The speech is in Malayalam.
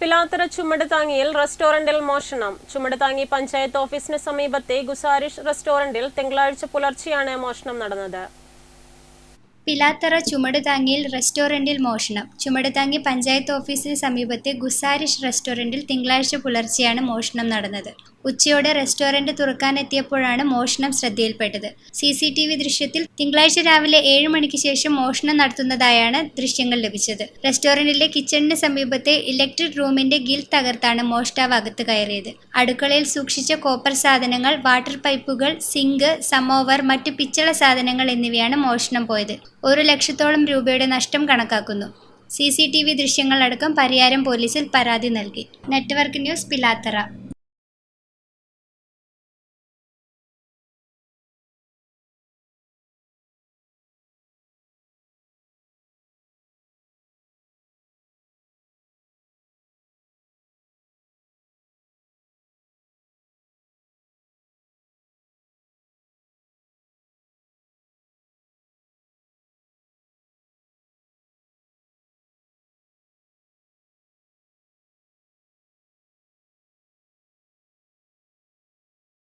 പിലാത്തറ ചുമട് താങ്ങിയിൽ റെസ്റ്റോറന്റിൽ മോഷണം. ചുമട് താങ്ങി പഞ്ചായത്ത് ഓഫീസിന് സമീപത്തെ ഗുസാരിഷ് റെസ്റ്റോറന്റിൽ തിങ്കളാഴ്ച പുലർച്ചെയാണ് മോഷണം നടന്നത്. പിലാത്തറ ചുമടുതാങ്ങിയിൽ റെസ്റ്റോറന്റിൽ മോഷണം. ചുമടുതാങ്ങി പഞ്ചായത്ത് ഓഫീസിന് സമീപത്തെ ഗുസാരിഷ് റെസ്റ്റോറന്റിൽ തിങ്കളാഴ്ച പുലർച്ചെയാണ് മോഷണം നടന്നത്. ഉച്ചയോടെ റെസ്റ്റോറന്റ് തുറക്കാനെത്തിയപ്പോഴാണ് മോഷണം ശ്രദ്ധയിൽപ്പെട്ടത്. സി സി ടി വി ദൃശ്യത്തിൽ തിങ്കളാഴ്ച രാവിലെ ഏഴ് മണിക്ക് ശേഷം മോഷണം നടത്തുന്നതായാണ് ദൃശ്യങ്ങൾ ലഭിച്ചത്. റെസ്റ്റോറന്റിലെ കിച്ചണിന് സമീപത്തെ ഇലക്ട്രിക് റൂമിന്റെ ഗിൽ തകർത്താണ് മോഷ്ടാവ് അകത്ത് കയറിയത്. അടുക്കളയിൽ സൂക്ഷിച്ച കോപ്പർ സാധനങ്ങൾ വാട്ടർ പൈപ്പുകൾ സിങ്ക് സമോവർ മറ്റ് പിച്ചള സാധനങ്ങൾ എന്നിവയാണ് മോഷണം പോയത്. ഒരു ലക്ഷത്തോളം രൂപയുടെ നഷ്ടം കണക്കാക്കുന്നു. സി സി ടി വി ദൃശ്യങ്ങളടക്കം പരിയാരം പോലീസിൽ പരാതി നൽകി. Network news Pilathara.